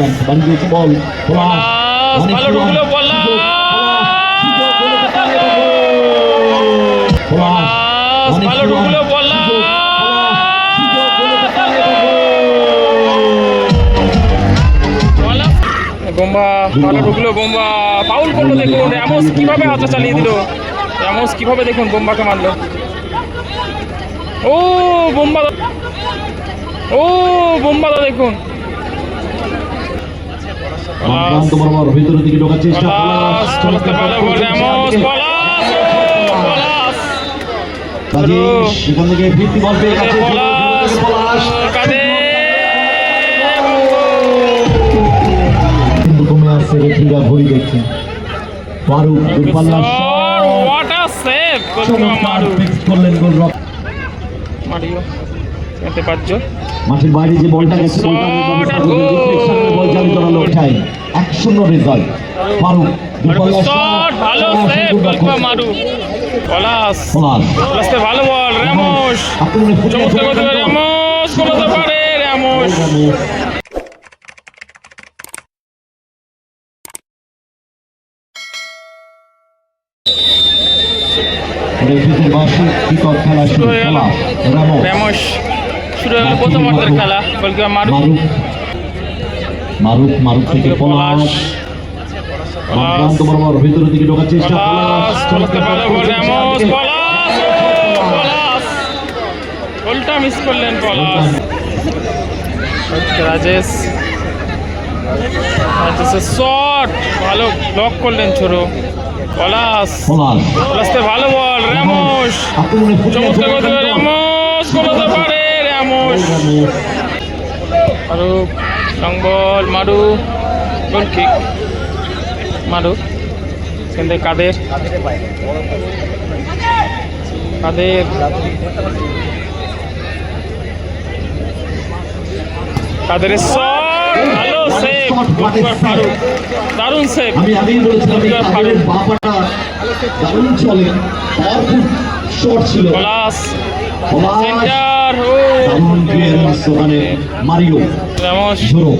Second বল ভালো ঢুকলো ভালো ঢুকলো। বোম্বা ভালো ঢুকলো বোম্বা ফাউল করল দেখুন। র্যামোস কীভাবে হাতে চালিয়ে দিল? র্যামোস কীভাবে দেখুন বোম্বাকে মারলো? ও বোম্বা ও বোম্বাদা দেখুন। প্রান্ত বরাবর ভিতরের দিকে ঢোকার চেষ্টা সেখান থেকে ফিরতি বল পেয়ে গেছে পলাশ কিন্তু কমে আসছে রেফারিরা ঘড়ি দেখছে। ফারুক দূরপাল্লা করলেন গোলরক্ষক। মারিও। খেলতে পারছ? মাঠের বাইরে যে বলটা গেছে বলটা বল জালি করালো ওঠাই এক শূন্য রেজাল্ট ফারুক ভালো সেভ গোলকিপার মারু পলাশ। পলাশ। ভালো বল র্যামোস চমৎকার করতে পারে করতে পারে র্যামোস রেফারিদের বাসে কিকক খেলা শুরু। শুরু হয়ে গেল প্রথম অর্ধের খেলা। গোলকিপার মারু মারুফ। মারুফ মারুফ থেকে পলাশ। পলাশ। বরাবর ভিতরের দিকে ঢোকার চেষ্টা পলাশ। গোলটা মিস করলেন পলাশ। রাজেশ। রাজেশের শট ভালো ব্লক করলেন ছোড়ো পলাশ। পলাশ। ভালো বল ফুটে চমৎকার করতে র্যামোস মারুক লং মারু গোল কিক মারু সেখান থেকে কাদের? কাদের? কাদের ভালো সেভ ফারুক। দারুণ সেভ আমি আগেই বলেছিলাম কাদের ফারুক। বাপাটা দারুণ চলে। পাওয়ারফুল শট ছিল। পলাশ সেন্টার। দারুণ ক্লিয়ারেন্স ওখানে মারিও ঝোরো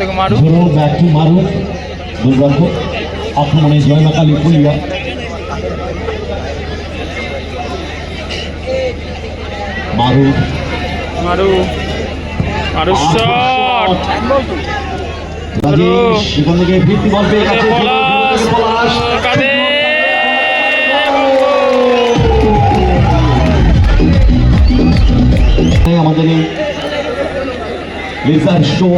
থেকে মারু ঝোরো ব্যাক টু মারু দুর্ভাগ্য আক্রমণে জয়মাকালী পুলিয়া মারু মারু মারু শট। সেখান থেকে ফিরতি বল পেয়ে গেছে। পলাশ। পলাশ। কাদের? আমাদের এই লেজার শো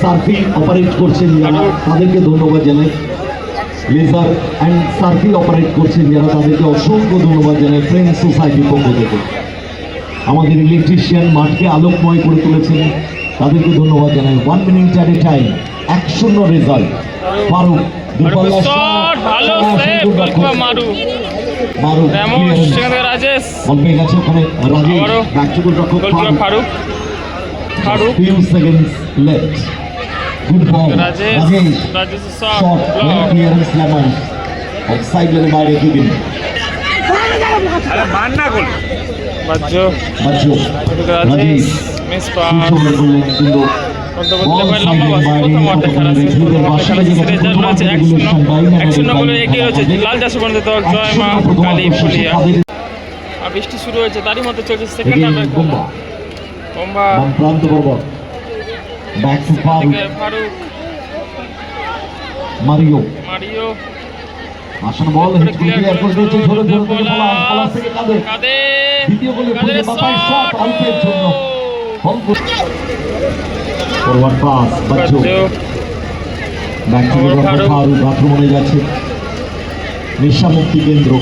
সার্ফি অপারেট করছেন যারা তাদেরকে ধন্যবাদ জানাই। লেজার অ্যান্ড সার্ফি অপারেট করছেন যারা তাদেরকে অসংখ্য ধন্যবাদ জানাই ফ্রেন্ড সোসাইটির পক্ষ থেকে। আমাদের ইলেকট্রিশিয়ান মাঠকে আলোকময় করে তুলেছেন। তাদেরকে ধন্যবাদ জানাই। One minute at a time এক শূন্য রেজাল্ট ফারুক দুপাল্লা সেখান থেকে রাজেশ রাজেশ ফারুক। ফারুক. রাজেশ line বাইরে রাজেশ রাজেশ মিস প্রথম অর্ধের খেলা শেষ প্রথম অর্ধের খেলা লাল চাষে বন্ধু দল জয় মা আর বৃষ্টি শুরু হয়েছে তারই মধ্যে চলছে আসন বল হেড ক্লিয়ার করে দিয়েছে ঝোলে ঝোলে পলাশ থেকে কাদের দ্বিতীয় গোলে ফুটে বাপাই শট আউটের জন্য shot forward pass back Faruk. আক্রমণে যাচ্ছে নেশামুক্তি কেন্দ্র।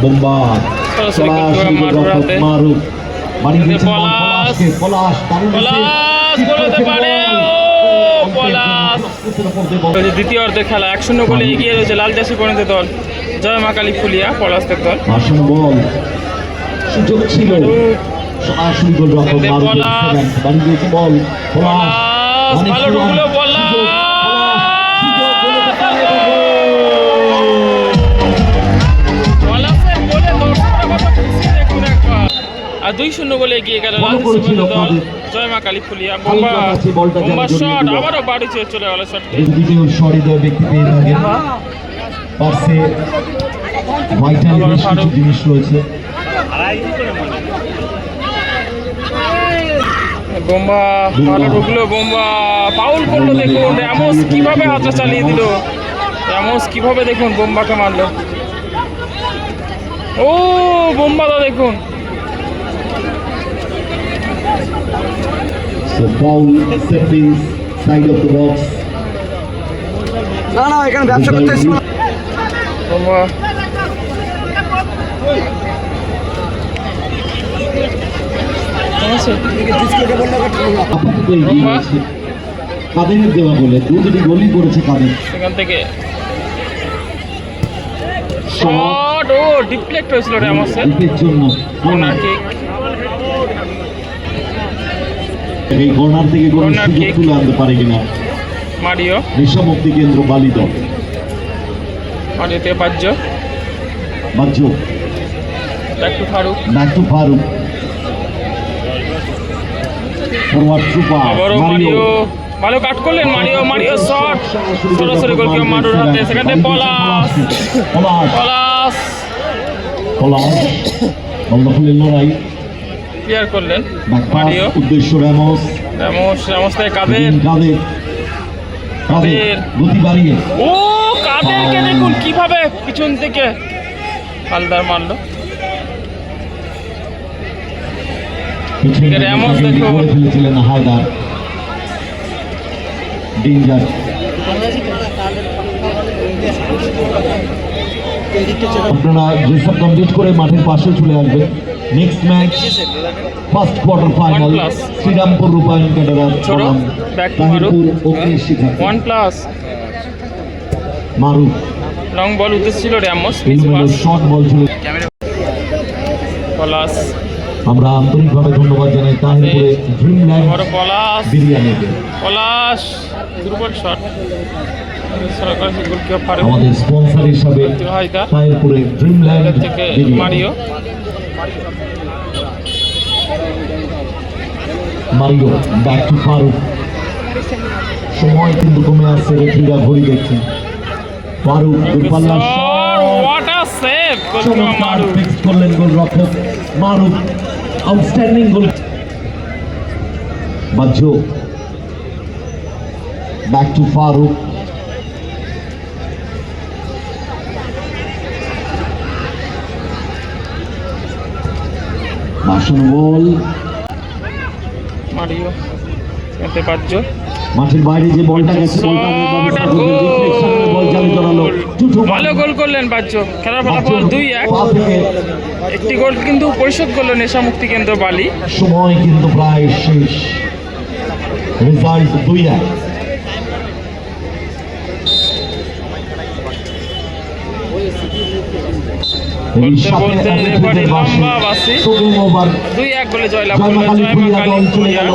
বোম্বা। কিন্তু মারুক বাড়ি দিয়েছে পলাশ। পলাশকে পলাশ পারে। পলাশ। দ্বিতীয় অর্ধের খেলা এক শূন্য গোলে এগিয়ে রয়েছে লাল চাষি পরিণত দল। জয় মা কালী ফুলিয়া পলাশদের দল। সুযোগ ছিল। সরাসরি গোল মারুক দিয়েছে বল ভালো ঢুকলো আর দুই শূন্য গোলে এগিয়ে গেল দল জয় মা কালী ফুলিয়া। বোম্বা শট আবারও বাড়ি চলে গেল শটটি ভাইটাল জিনিস রয়েছে। বোম্বা ভালো ঢুকলো বোম্বা। পাউল করল দেখুন র্যামোস কীভাবে হাতটা চালিয়ে দিল? র্যামোস কীভাবে দেখুন বোম্বাকে মারলো। ও বোম্বাদা দেখুন। So foul, set side of the box. না না এখানে ব্যবসা করতে কাদেরের দেওয়া বলে দুটি গোলই করেছে কাদের? সেখান থেকে। শট ও ডিফ্লেক্ট হয়েছিল র্যামোসের উইকের জন্য। কর্নার কিক এই কর্নার থেকে কোনো সুযোগ তুলে আনতে পারে কিনা? মারিও। নেশামুক্তি কেন্দ্র বালি বালিদ মারিওতে বাজ্য বাহ্য। একটু Faruk to Faruk forward super আবারও মারিও। ভালো কাট করলেন মারিও মারিও শট। সরাসরি গোলকিপার মারুর হাতে সেখানে পলাশ। পলাশ। পলাশ। পলাশ। বন্ধফুলের লড়াই। ক্লিয়ার করলেন। মারিও। উদ্দেশ্য র্যামোস র্যামোস থেকে কাদের? কাদের। গতি বাড়িয়ে। ও কাদেরকে দেখুন কীভাবে পিছন থেকে হালদার মারলো পিছনে এদিকে র্যামোস তাকে দেখো। করে ফেলেছিলেন হায়দার ডেঞ্জার আপনারা আপ কমপ্লিট করে মাঠের পাশে চলে আসবেন next match first quarter final Srirampur Rupayan ক্যাডারার বনাম। Tahirpur Agni one plus Maruf long ball উদ্দেশ্য ছিল র্যামোস পাস বল ছিল। পলাশ আমরা আন্তরিকভাবে ধন্যবাদ জানাই তাহিরপুরে ড্রিমল্যান্ড বিরিয়ানিকে শট। আমাদের স্পন্সর হিসাবে তাহিরপুরে Dreamland Mario. Mario back to Faruk সময় কিন্তু কমে আসছে রেফারিরা ঘড়ি দেখছেন। ফারুক মারু fix করলেন গোলরক্ষক। মারুফ আউটস্ট্যান্ডিং গোল বাহ্য ব্যাক টু ফারুক বাসন বল মারিও এতে পাঁচ মাঠের বাইরে যে বলটা গেছে বলটা ব্যবস্থা করবেন রিফ্লেকশনের বল জালে জড়ালো ভালো গোল করলেন বাজ্য খেলার ফলাফল দুই এক। একটি গোল কিন্তু পরিশোধ করল নেশা মুক্তি কেন্দ্র বালি। সময় কিন্তু প্রায় শেষ। রেজাল্ট দুই এক। দুই এক বলে জয়লাভ জয়মা করল কালী পুরিয়া দল চলে কালী